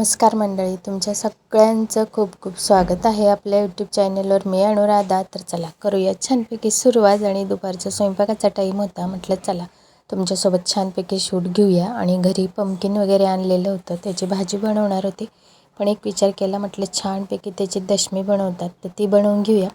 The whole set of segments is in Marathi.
नमस्कार मंडळी तुमच्या सगळ्यांचं खूप खूप स्वागत आहे आपल्या यूट्यूब चॅनलवर मी अनुराधा. तर चला करूया छानपैकी सुरुवात आणि दुपारचा स्वयंपाकाचा टाईम होता म्हटलं चला तुमच्यासोबत छानपैकी शूट घेऊया. आणि घरी पमकिन वगैरे आणलेलं होतं त्याची भाजी बनवणार होती. पण एक विचार केला म्हटलं छानपैकी त्याची दशमी बनवतात तर ती बनवून घेऊया.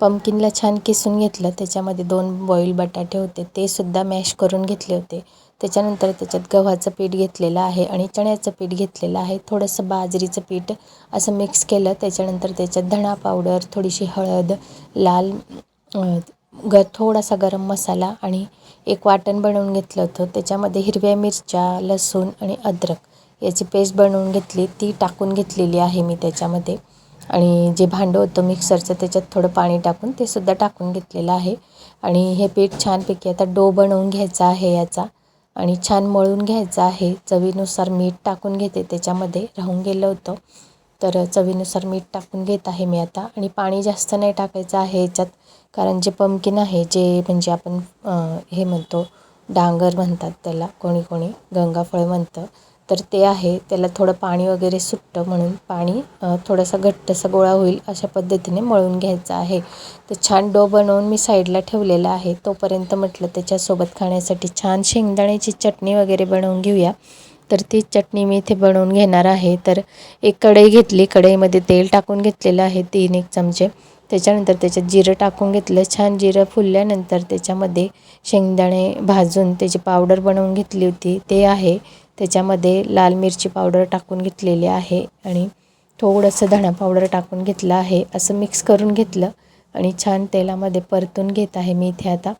पमकिनला छान किसून घेतलं त्याच्यामध्ये दोन बॉईल बटाटे होते ते सुद्धा मॅश करून घेतले होते. त्याच्यानंतर त्याच्यात गव्हाचं पीठ घेतलेलं आहे आणि चण्याचं पीठ घेतलेलं आहे. थोडंसं बाजरीचं पीठ असं मिक्स केलं. त्याच्यानंतर त्याच्यात धणा पावडर थोडीशी हळद लाल ग थोडासा गरम मसाला आणि एक वाटण बनवून घेतलं होतं. त्याच्यामध्ये हिरव्या मिरच्या लसूण आणि अद्रक याची पेस्ट बनवून घेतली. ती टाकून घेतलेली आहे मी त्याच्यामध्ये. आणि जे भांडं होतं मिक्सरचं त्याच्यात थोडं पाणी टाकून ते सुद्धा टाकून घेतलेलं आहे. आणि हे पीठ छानपैकी आता डो बनवून घ्यायचा आहे याचा. आणि छान मळून घ्यायचं आहे. चवीनुसार मीठ टाकून घेते. त्याच्यामध्ये राहून गेलं होतं. तर चवीनुसार मीठ टाकून घेत आहे मी आता. आणि पाणी जास्त नाही टाकायचं आहे याच्यात. कारण जे पंपकिन आहे जे म्हणजे आपण हे म्हणतो डांगर म्हणतात त्याला. कोणी कोणी गंगाफळ म्हणतं. तर ते आहे. त्याला थोडं पाणी वगैरे सुटतं म्हणून पाणी थोडासा घट्टसा गोळा होईल अशा पद्धतीने मळून घ्यायचा आहे. तर छान डो बनवून मी साईडला ठेवलेला आहे. तोपर्यंत म्हटलं त्याच्यासोबत खाण्यासाठी छान शेंगदाण्याची चटणी वगैरे बनवून घेऊया. तर ती चटणी मी इथे बनवून घेणार आहे. तर एक कढई घेतली. कढईमध्ये तेल टाकून घेतलेलं आहे. तीन एक चमचे. त्याच्यानंतर त्याच्यात जिरं टाकून घेतलं. छान जिरं फुलल्यानंतर त्याच्यामध्ये शेंगदाणे भाजून त्याची पावडर बनवून घेतली होती. ते आहे. त्याच्यामध्ये लाल मिरची पावडर टाकून घेतलेली आहे आणि थोडंसं धणा पावडर टाकून घेतलं आहे. असं मिक्स करून घेतलं आणि छान तेलामध्ये परतून घेत आहे मी इथे आता.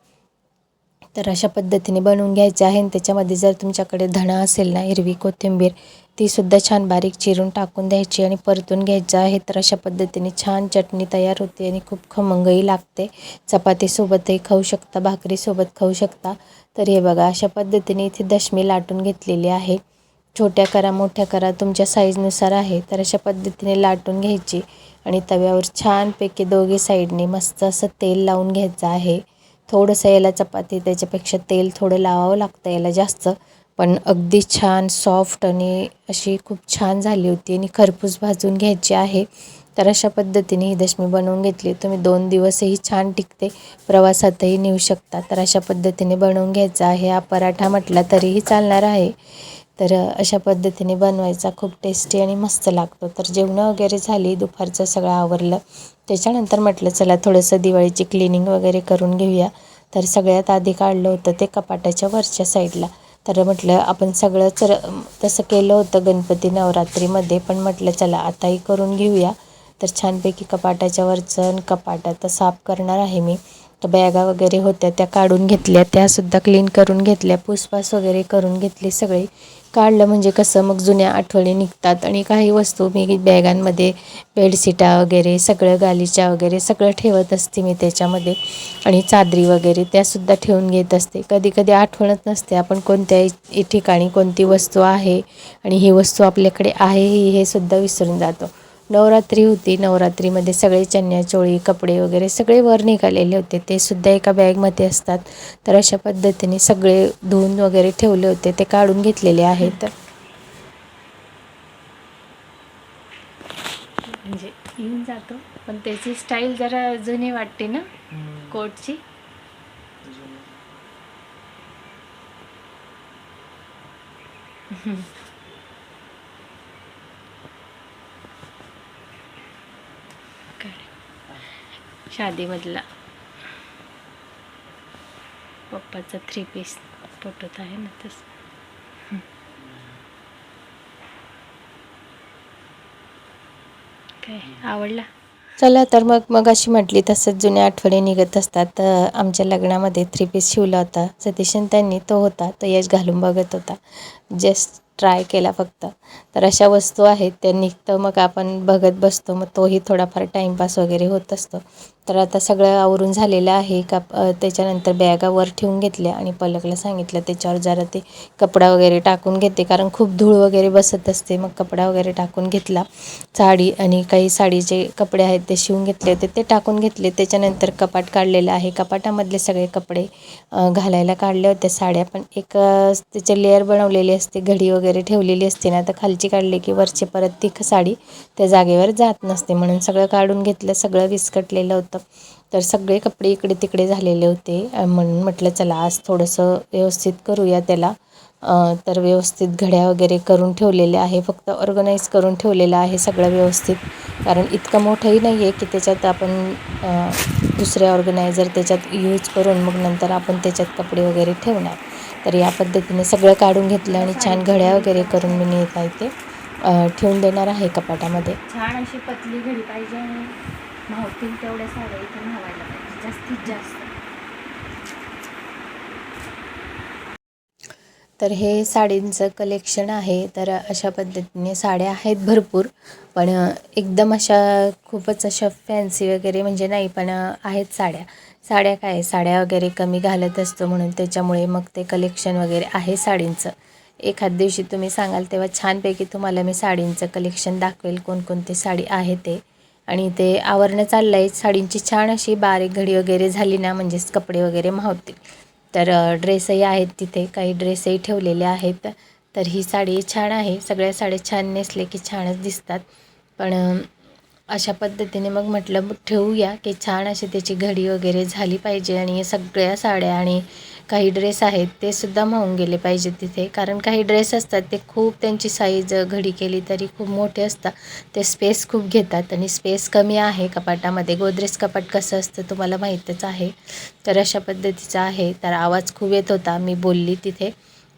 तर अशा पद्धतीने बनवून घ्यायचे आहे. आणि त्याच्यामध्ये जर तुमच्याकडे धणा असेल ना हिरवी कोथिंबीर तीसुद्धा छान बारीक चिरून टाकून द्यायची आणि परतून घ्यायचं आहे. तर अशा पद्धतीने छान चटणी तयार होते आणि खूप खमंगही लागते. चपातीसोबतही खाऊ शकता भाकरीसोबत खाऊ शकता. तर हे बघा अशा पद्धतीने इथे दशमी लाटून घेतलेली आहे. छोट्या करा मोठ्या करा तुमच्या साईजनुसार आहे. तर अशा पद्धतीने लाटून घ्यायची आणि तव्यावर छानपैकी दोघी साईडने मस्त असं तेल लावून घ्यायचं आहे. थोडंसं याला चपाती त्याच्यापेक्षा तेल थोडं लावावं लागतं याला जास्त. पण अगदी छान सॉफ्ट आणि अशी खूप छान झाली होती आणि खरपूस भाजून घ्यायची आहे. तर अशा पद्धतीने ही दशमी बनवून घेतली. तुम्ही दोन दिवसही छान टिकते प्रवासातही नेऊ शकता. तर अशा पद्धतीने बनवून घ्यायचा आहे. हा पराठा म्हटला तरीही चालणार आहे. तर अशा पद्धतीने बनवायचा खूप टेस्टी आणि मस्त लागतो. तर जेवणं वगैरे झाली दुपारचं सगळं आवरलं. त्याच्यानंतर म्हटलं चला थोडंसं दिवाळीची क्लिनिंग वगैरे करून घेऊया. तर सगळ्यात आधी काढलं होतं ते कपाटाच्या वरच्या साईडला तर म्हटलं आपण सगळं चर तसं केलं होतं गणपती नवरात्रीमध्ये. पण म्हटलं चला आताही करून घेऊया. तर छानपैकी कपाटाच्या वरचं कपाट आता साफ करणार आहे मी. तर बॅगा वगैरे होत्या त्या काढून घेतल्या. त्यासुद्धा क्लीन करून घेतल्या. पुसपास वगैरे करून घेतली सगळी. काढलं म्हणजे कसं मग जुन्या आठवणी निघतात. आणि काही वस्तू मी बॅगांमध्ये बेडशीटा वगैरे सगळं गालीच्या वगैरे सगळं ठेवत असते मी त्याच्यामध्ये. आणि चादरी वगैरे त्यासुद्धा ठेवून घेत असते. कधी कधी आठवणच नसते आपण कोणत्या ठिकाणी कोणती वस्तू आहे आणि ही वस्तू आपल्याकडे आहे हे सुद्धा विसरून जातो. नवरात्री होती. नवरात्रीमध्ये सगळे चन्याचोळी कपडे वगैरे सगळे वर निघालेले होते. ते सुद्धा एका बॅगमध्ये असतात. तर अशा पद्धतीने सगळे धुवून वगैरे ठेवले होते. ते काढून घेतलेले आहेत. म्हणजे येऊन जातो. पण त्याची स्टाईल जरा जुनी वाटते ना? कोटची शादीमधला. पप्पाचा थ्री पीस फोटोत आहे ना तस. काय आवडला? चला तर मग मग अशी म्हटली तसंच जुन्या आठवणी निघत असतात. तर आमच्या लग्नामध्ये थ्री पीस शिवला होता. सतीशन त्यांनी तो होता. तो यश घालून बघत होता. जस्ट ट्राय केला फक्त. तर अशा वस्तू आहेत. त्या निघतं मग आपण बघत बसतो. मग तोही थोडाफार टाईमपास वगैरे होत असतो. तर आता सगळं आवरून झालेलं आहे. का त्याच्यानंतर बॅगा वर ठेवून घेतल्या आणि पलकला सांगितलं त्याच्यावर जरा ते कपडा वगैरे टाकून घेते. कारण खूप धूळ वगैरे बसत असते. मग कपडा वगैरे टाकून घेतला. साडी आणि काही साडीचे कपडे आहेत ते शिवून घेतले होते ते टाकून घेतले. त्याच्यानंतर कपाट काढलेलं आहे. कपाटामधले सगळे कपडे घालायला काढले होते साड्या पण एक त्याचे लेअर बनवलेली असते. घडी वगैरे ठेवलेली असते ना तर खालची काढली की वरची परत ती साडी त्या जागेवर जात नसते. म्हणून सगळं काढून घेतलं. सगळं विस्कटलेलं होतं. तर सगळे कपडे इकडे तिकडे झालेले होते. म्हणून म्हटलं चला आज थोडंसं व्यवस्थित करूया त्याला. तर व्यवस्थित घड्या वगैरे करून ठेवलेले आहे. फक्त ऑर्गनाईज करून ठेवलेलं आहे सगळं व्यवस्थित. कारण इतकं मोठंही नाही आहे की त्याच्यात आपण दुसरे ऑर्गनायझर त्याच्यात यूज करून मग नंतर आपण त्याच्यात कपडे वगैरे ठेवणार. तर या पद्धतीने सगळं काढून घेतलं आणि छान घड्या वगैरे करून मी नेत आहे ते. ठेवून देणार आहे कपाटामध्ये. छान अशी पतली घडी पाहिजे. मावतील तेवढ्या साड्या इथे मावायला पाहिजे. जास्तीत जास्त. तर हे साडींचं कलेक्शन आहे. तर अशा पद्धतीने साड्या आहेत भरपूर. पण एकदम अशा खूपच अशा फॅन्सी वगैरे म्हणजे नाही पण आहेत साड्या. साड्या काय साड्या वगैरे कमी घालत असतो म्हणून त्याच्यामुळे मग ते कलेक्शन वगैरे आहे साडींचं. एखाद दिवशी तुम्ही सांगाल तेव्हा छानपैकी तुम्हाला मी साडींचं कलेक्शन दाखवेल कोणकोणती साडी आहे ते. आणि ते आवरणं चाललं आहे साडींची छान अशी बारीक घडी वगैरे झाली ना म्हणजेच कपडे वगैरे मावतील. तर ड्रेसही आहेत तिथे. काही ड्रेसही ठेवलेले आहेत. तर ही साडी छान आहे. सगळ्या साड्या छान नेसले की छानच दिसतात. पण अशा पद्धतीने मग म्हटलं ठेवूया की छान अशी त्याची घडी वगैरे झाली पाहिजे आणि सगळ्या साड्या आणि काही ड्रेस आहेत ते सुद्धा मावून गेले पाहिजे तिथे. कारण काही ड्रेस असतात ते खूप त्यांची साईज घडी केली तरी खूप मोठे असतात. ते स्पेस खूप घेतात आणि स्पेस कमी आहे कपाटामध्ये. गोदरेज कपाट कसं असतं तुम्हाला माहीतच आहे. तर अशा पद्धतीचं आहे. तर आवाज खूप येत होता. मी बोलली तिथे.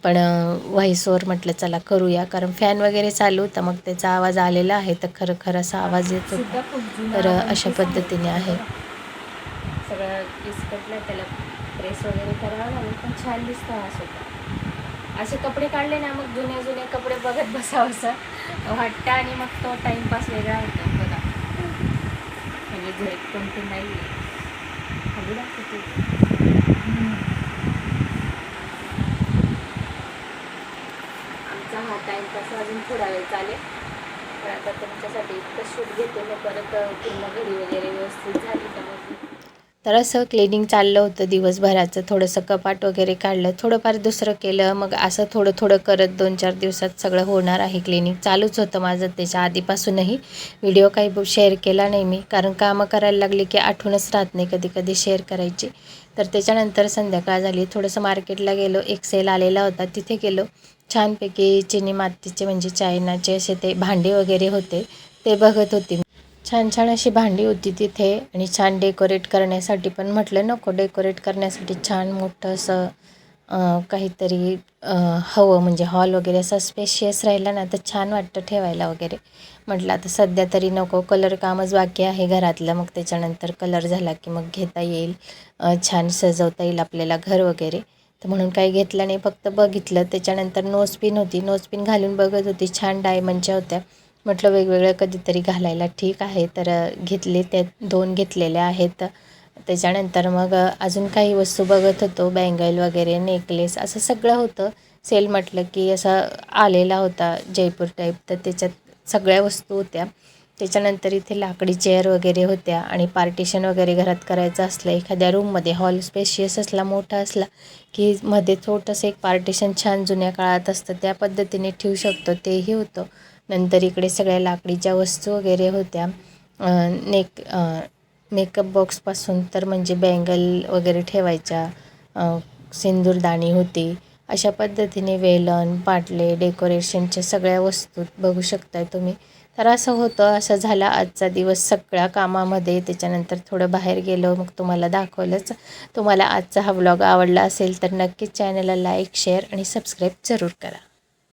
पण व्हॉईसवर म्हटलं चला करूया. कारण फॅन वगैरे चालू होता मग त्याचा आवाज आलेला आहे. तर खरं खरं असा आवाज येत. होता तर अशा पद्धतीने आहे. सगळं त्याला प्रेस वगैरे करावं लागेल पण छान दिसतं हा असे कपडे काढले ना मग जुने जुने कपडे बघत बसावं असं वाटतं. आणि मग तो टाईमपास वेगळा होता बघा. म्हणजे झेप कोणते नाही आहे आमचा तसं अजून थोडा वेळ चालेल. पण आता तुमच्यासाठी इतकं शूट घेते मग परत पूर्ण घडी वगैरे व्यवस्थित झाली तर असं क्लिनिंग चाललं होतं दिवसभराचं. थोडंसं कपाट वगैरे काढलं. थोडंफार दुसरं केलं. मग असं थोडं थोडं करत दोन चार दिवसात सगळं होणार आहे क्लिनिक चालूच होतं माझं त्याच्या आधीपासूनही. व्हिडिओ काही शेअर केला नाही मी. कारण कामं करायला लागली की आठवणच राहत नाही कधी कधी शेअर करायची. तर त्याच्यानंतर संध्याकाळ झाली. थोडंसं मार्केटला गेलो. एक सेल आलेला होता. तिथे गेलो. छानपैकी चिनी मातीचे म्हणजे चायनाचे असे ते भांडे वगैरे होते ते बघत होती छान छान अशी भांडी होती तिथे आणि छान डेकोरेट करण्यासाठी पण म्हटलं नको डेकोरेट करण्यासाठी छान मोठं असं काहीतरी हवं म्हणजे हॉल वगैरे असं स्पेशियस राहिला ना तर छान वाटतं ठेवायला वगैरे. म्हटलं आता सध्या तरी नको कलर कामच बाकी आहे घरातलं मग त्याच्यानंतर कलर झाला की मग घेता येईल. छान सजवता येईल आपल्याला घर वगैरे. तर म्हणून काही घेतलं नाही फक्त बघितलं. त्याच्यानंतर नोजपिन होती. नोजपिन घालून बघत होती. छान डायमंडच्या होत्या. म्हटलं वेगवेगळ्या कधीतरी घालायला ठीक आहे. तर घेतले त्या दोन घेतलेल्या आहेत. त्याच्यानंतर मग अजून काही वस्तू बघत होतो. बँगल वगैरे नेकलेस असं सगळं होतं. सेल म्हटलं की असं आलेला होता जयपूर टाईप तर त्याच्यात सगळ्या वस्तू होत्या. त्याच्यानंतर इथे लाकडी चेअर वगैरे होत्या आणि पार्टिशन वगैरे घरात करायचं असलं एखाद्या रूममध्ये हॉल स्पेशियस असला मोठा असला की मध्ये छोटंसं एक पार्टिशन छान जुन्या काळात असतं त्या पद्धतीने ठेवू शकतो तेही होतं. नंतर इकडे सगळ्या लाकडीच्या वस्तू वगैरे होत्या. नेक मेकअप बॉक्सपासून तर म्हणजे बँगल वगैरे ठेवायच्या सिंदूरदाणी होती. अशा पद्धतीने वेलन पाटले डेकोरेशनच्या सगळ्या वस्तू बघू शकताय तुम्ही. तर असं होतं असं झालं आजचा दिवस सगळ्या कामामध्ये. त्याच्यानंतर थोडं बाहेर गेलो मग तुम्हाला दाखवलंच. तुम्हाला आजचा हा व्लॉग आवडला असेल तर नक्कीच चॅनलला लाईक शेअर आणि सबस्क्राईब जरूर करा.